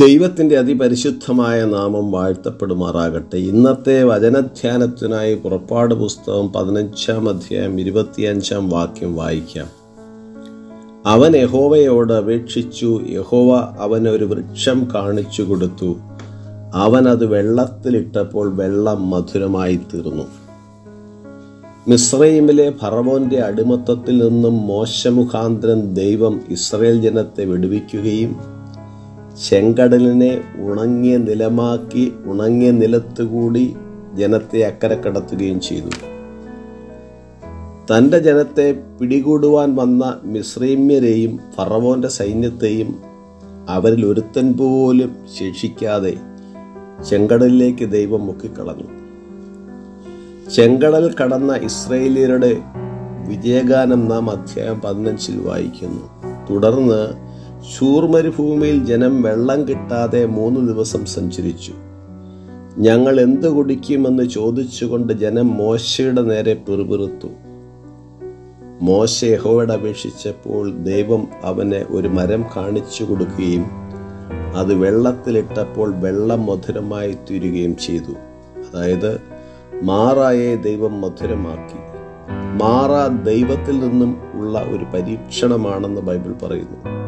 ദൈവത്തിന്റെ അതിപരിശുദ്ധമായ നാമം വാഴ്ത്തപ്പെടുമാറാകട്ടെ. ഇന്നത്തെ വചനധ്യാനത്തിനായി പുറപ്പാട് പുസ്തകം പതിനഞ്ചാം അധ്യായം ഇരുപത്തിയഞ്ചാം വാക്യം വായിക്കാം. അവൻ യഹോവയോട് അപേക്ഷിച്ചു യഹോവ അവനൊരു വൃക്ഷം കാണിച്ചു കൊടുത്തു. അവൻ അത് വെള്ളത്തിലിട്ടപ്പോൾ വെള്ളം മധുരമായി തീർന്നു മിസ്രൈമിലെ ഫറവോന്റെ അടിമത്തത്തിൽ നിന്നും മോശമുഖാന്തരം ദൈവം ഇസ്രയേൽ ജനത്തെ വിടുവിക്കുകയും ചെങ്കടലിനെ ഉണങ്ങിയ നിലമാക്കി ഉണങ്ങിയ നിലത്തുകൂടി ജനത്തെ അക്കരെ കടത്തുകയും ചെയ്തു. തന്റെ ജനത്തെ പിടികൂടുവാൻ വന്ന മിശ്രീമ്യരെയും ഫറവോന്റെ സൈന്യത്തെയും അവരിൽ ഒരുത്തൻ പോലും ശേഷിക്കാതെ ചെങ്കടലിലേക്ക് ദൈവം മുക്കിക്കളഞ്ഞു. ചെങ്കടൽ കടന്ന ഇസ്രയേലിയരുടെ വിജയഗാനം നാം അധ്യായം പതിനഞ്ചിൽ വായിക്കുന്നു. തുടർന്ന് ശൂർ മരുഭൂമിയിൽ ജനം വെള്ളം കിട്ടാതെ മൂന്ന് ദിവസം സഞ്ചരിച്ചു. ഞങ്ങൾ എന്ത് കുടിക്കുമെന്ന് ചോദിച്ചുകൊണ്ട് ജനം മോശയുടെ നേരെ പിറുപിറുത്തു. മോശ യഹോയുടെ അപേക്ഷിച്ചപ്പോൾ ദൈവം അവനെ ഒരു മരം കാണിച്ചു കൊടുക്കുകയും അത് വെള്ളത്തിലിട്ടപ്പോൾ വെള്ളം മധുരമായി തീരുകയും ചെയ്തു. അതായത് മാറായെ ദൈവം മധുരമാക്കി. മാറ ദൈവത്തിൽ നിന്നും ഉള്ള ഒരു പരീക്ഷണമാണെന്ന് ബൈബിൾ പറയുന്നു.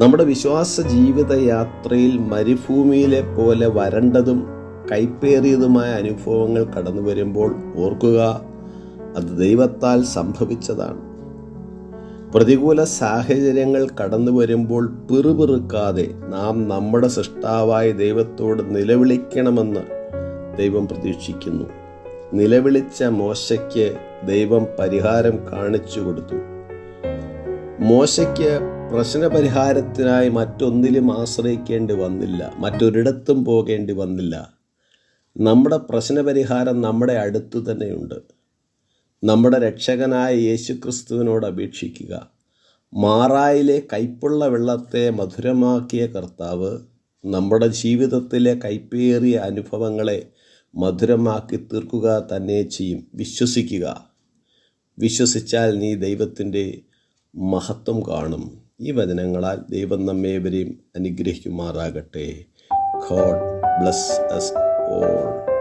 നമ്മുടെ വിശ്വാസ ജീവിത യാത്രയിൽ മരുഭൂമിയിലെ പോലെ വരണ്ടതും കൈപ്പേറിയതുമായ അനുഭവങ്ങൾ കടന്നു വരുമ്പോൾ ഓർക്കുക അത് ദൈവത്താൽ സംഭവിച്ചതാണ്. പ്രതികൂല സാഹചര്യങ്ങൾ കടന്നു വരുമ്പോൾ പിറുപിറുക്കാതെ നാം നമ്മുടെ സൃഷ്ടാവായ ദൈവത്തോട് നിലവിളിക്കണമെന്ന് ദൈവം പ്രതീക്ഷിക്കുന്നു. നിലവിളിച്ച മോശയ്ക്ക് ദൈവം പരിഹാരം കാണിച്ചു കൊടുത്തു. മോശയ്ക്ക് പ്രശ്നപരിഹാരത്തിനായി മറ്റൊന്നിലും ആശ്രയിക്കേണ്ടി വന്നില്ല. മറ്റൊരിടത്തും പോകേണ്ടി വന്നില്ല. നമ്മുടെ പ്രശ്നപരിഹാരം നമ്മുടെ അടുത്തു തന്നെയുണ്ട്. നമ്മുടെ രക്ഷകനായ യേശുക്രിസ്തുവിനോട് അപേക്ഷിക്കുക. മാറായിലെ കൈപ്പുള്ള വെള്ളത്തെ മധുരമാക്കിയ കർത്താവ് നമ്മുടെ ജീവിതത്തിലെ കൈപ്പേറിയ അനുഭവങ്ങളെ മധുരമാക്കി തീർക്കുക തന്നെ ചെയ്യും. വിശ്വസിക്കുക. വിശ്വസിച്ചാൽ നീ ദൈവത്തിന്റെ മഹത്വം കാണും. ഈ വചനങ്ങളാൽ ദൈവം നമ്മേവരെയും അനുഗ്രഹിക്കുമാറാകട്ടെ. God bless us all